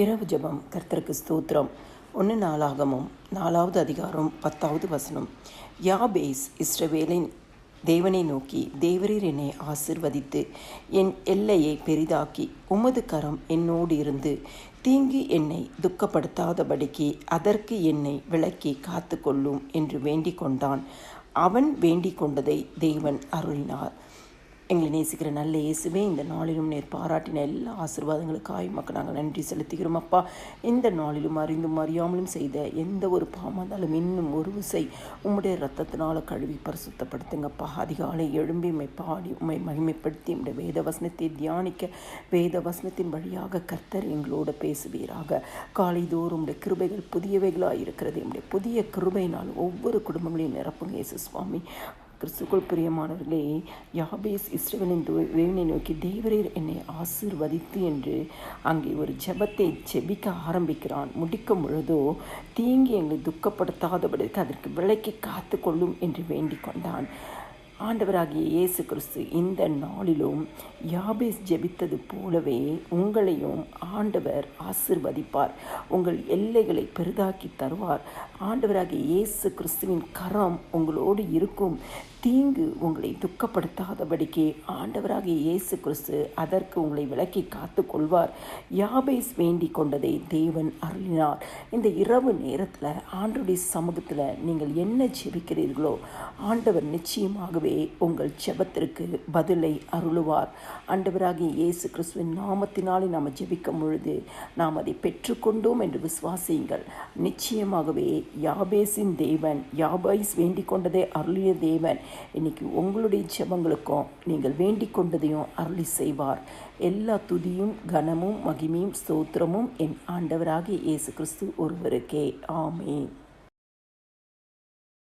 இரவு ஜெபம் கர்த்தருக்கு ஸ்தோத்திரம். ஒன்று நாளாகமும் நாலாவது அதிகாரம் பத்தாவது வசனம். யாபேஸ் இஸ்ரவேலின் தேவனை நோக்கி தேவரீர் என்னை ஆசிர்வதித்து என் எல்லையை பெரிதாக்கி உமது கரம் என்னோடு இருந்து தீங்கு என்னை துக்கப்படுத்தாதபடிக்கு அதற்கு என்னை விலக்கி காத்து கொள்ளும் என்று வேண்டிக் கொண்டான் அவன் வேண்டிக் கொண்டதை தேவன் அருளினார். எங்களை நேசிக்கிற நல்ல இயேசுவே இந்த நாளிலும் நேர் பாராட்டின எல்லா ஆசீர்வாதங்களுக்காய் மக்கள் நாங்கள் நன்றி செலுத்துகிறோம் அப்பா. இந்த நாளிலும் அறிந்தும் அறியாமலும் செய்த எந்த ஒரு பாமாந்தாலும் இன்னும் ஒரு விசை உம்முடைய ரத்தத்தினால் கழுவி பரிசுத்தப்படுத்துங்கப்பா அதிகாலை எழும்பி உண்மை பாடி உம்மை மகிமைப்படுத்தி உம்முடைய வேத வசனத்தை தியானிக்க வேத வசனத்தின் வழியாக கர்த்தர் எங்களோட பேசுவீராக. காலைதோறும் உடைய கிருபைகள் புதியவைகளாக இருக்கிறது. என்னுடைய புதிய கிருபையினால் ஒவ்வொரு குடும்பங்களையும் நிரப்புங்க இயேசு சுவாமி. கிறிஸ்துக்குள் பிரியமானவர்களே யாபேஸ் இஸ்ரவேலின் தேவனை நோக்கி தேவரீர் என்னை ஆசீர்வதித்து என்று அங்கே ஒரு ஜெபத்தை ஜெபிக்க ஆரம்பிக்கிறான். முடிக்கும் பொழுதோ தீங்கி எங்களை துக்கப்படுத்தாதபடிக்கு அதற்கு விலைக்கு காத்து கொள்ளும் என்று வேண்டிக் கொண்டான். ஆண்டவராகிய இயேசு கிறிஸ்து இந்த நாளிலும் யாபேஸ் ஜெபித்தது போலவே உங்களையும் ஆண்டவர் ஆசிர்வதிப்பார். உங்கள் எல்லைகளை பெரிதாக்கி தருவார். ஆண்டவராகிய இயேசு கிறிஸ்துவின் கரம் உங்களோடு இருக்கும். தீங்கு உங்களை துக்கப்படுத்தாதபடிக்கு ஆண்டவராகிய இயேசு கிறிஸ்து அதற்கு உங்களை விலக்கி காத்து கொள்வார் யாபேஸ் வேண்டிக் கொண்டதை தேவன் அருளினார். இந்த இரவு நேரத்தில் ஆண்டுடைய சமூகத்தில் நீங்கள் என்ன ஜெபிக்கிறீர்களோ ஆண்டவர் நிச்சயமாகவே உங்கள் ஜெபத்திற்கு பதிலை அருளுவார். ஆண்டவராகிய இயேசு கிறிஸ்துவின் நாமத்தினாலே நாம் ஜெபிக்கும் பொழுது நாம் அதை பெற்றுக்கொண்டோம் என்று விசுவாசியுங்கள். நிச்சயமாகவே யாபேஸின் தேவன் யாபேஸ் வேண்டிக் கொண்டதே அருளிய தேவன் இன்னைக்கு உங்களுடைய ஜெபங்களுக்கும் நீங்கள் வேண்டிக் கொண்டதையும் அருளி செய்வார். எல்லா துதியும் கனமும் மகிமையும் ஸ்தோத்திரமும் என் ஆண்டவராகிய இயேசு கிறிஸ்து ஒருவருக்கே. ஆமே